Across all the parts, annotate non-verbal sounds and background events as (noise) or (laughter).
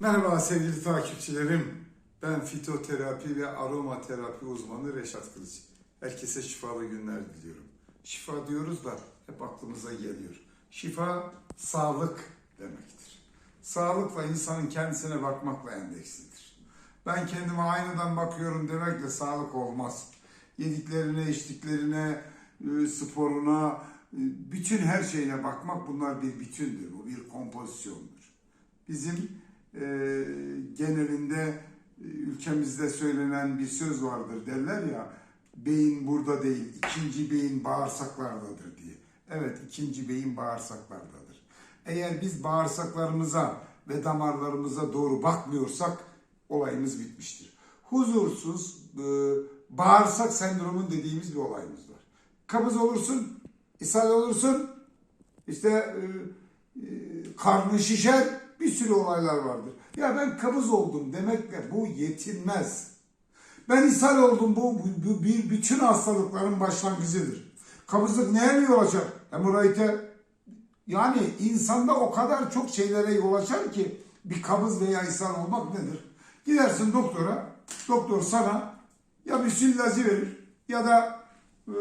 Merhaba sevgili takipçilerim. Ben fitoterapi ve aromaterapi uzmanı Reşat Kılıç. Herkese şifalı günler diliyorum. Şifa diyoruz da hep aklımıza geliyor. Şifa sağlık demektir. Sağlıkla insanın kendisine bakmakla endekslidir. Ben kendime aynadan bakıyorum demekle sağlık olmaz. Yediklerine, içtiklerine, e, sporuna, e, bütün her şeyine bakmak bunlar bir bütündür. Bu bir kompozisyondur. Bizim genelinde e, ülkemizde söylenen bir söz vardır derler ya beyin burada değil ikinci beyin bağırsaklardadır diye. Evet ikinci beyin bağırsaklardadır. Eğer biz bağırsaklarımıza ve damarlarımıza doğru bakmıyorsak olayımız bitmiştir. Huzursuz e, bağırsak sendromun dediğimiz bir olayımız var. Kabız olursun, ishal olursun, işte e, e, karnın şişer, bir sürü olaylar vardır. Ya ben kabız oldum demekle bu yetinmez. Ben ishal oldum bu, bu, bir bütün hastalıkların başlangıcıdır. Kabızlık neye yol açar? Hemoroide. Yani insanda o kadar çok şeylere yol açar ki bir kabız veya ishal olmak nedir? Gidersin doktora, doktor sana ya bir ilacı verir ya da e,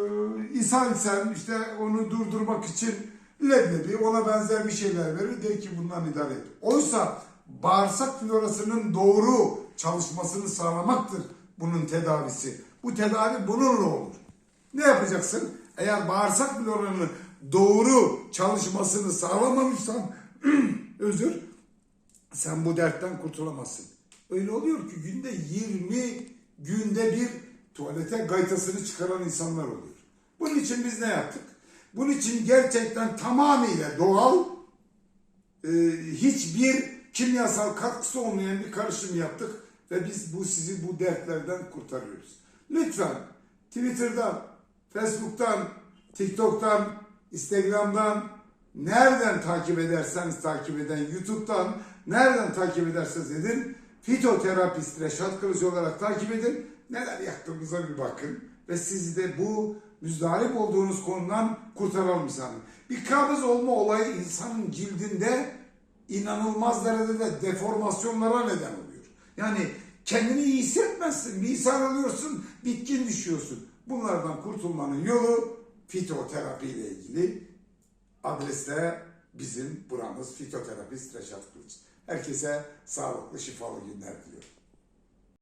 ishal sen işte onu durdurmak için leblebi ona benzer bir şeyler verir der ki bundan idare et. Oysa bağırsak florasının doğru çalışmasını sağlamaktır bunun tedavisi. Bu tedavi bununla olur. Ne yapacaksın? Eğer bağırsak floranın doğru çalışmasını sağlamamışsan (clears throat) özür sen bu dertten kurtulamazsın. Öyle oluyor ki günde 20 günde bir tuvalete gaytasını çıkaran insanlar oluyor. Bunun için biz ne yaptık? Bunun için gerçekten tamamıyla doğal, e, hiçbir kimyasal katkısı olmayan bir karışım yaptık ve biz bu sizi bu dertlerden kurtarıyoruz. Lütfen Twitter'dan, Facebook'tan, TikTok'tan, Instagram'dan, nereden takip ederseniz takip eden, YouTube'dan, nereden takip ederseniz edin, fitoterapist Reşat Kılıç olarak takip edin. Neler yaptığımıza bir bakın ve sizi de bu müzdarip olduğunuz konudan kurtaralım insanı. Bir kabız olma olayı insanın cildinde inanılmaz derecede deformasyonlara neden oluyor. Yani kendini iyi hissetmezsin, ishal alıyorsun, bitkin düşüyorsun. Bunlardan kurtulmanın yolu fitoterapi ile ilgili adreste bizim buramız fitoterapist Reşat Kılıç. Herkese sağlıklı, şifalı günler diliyorum.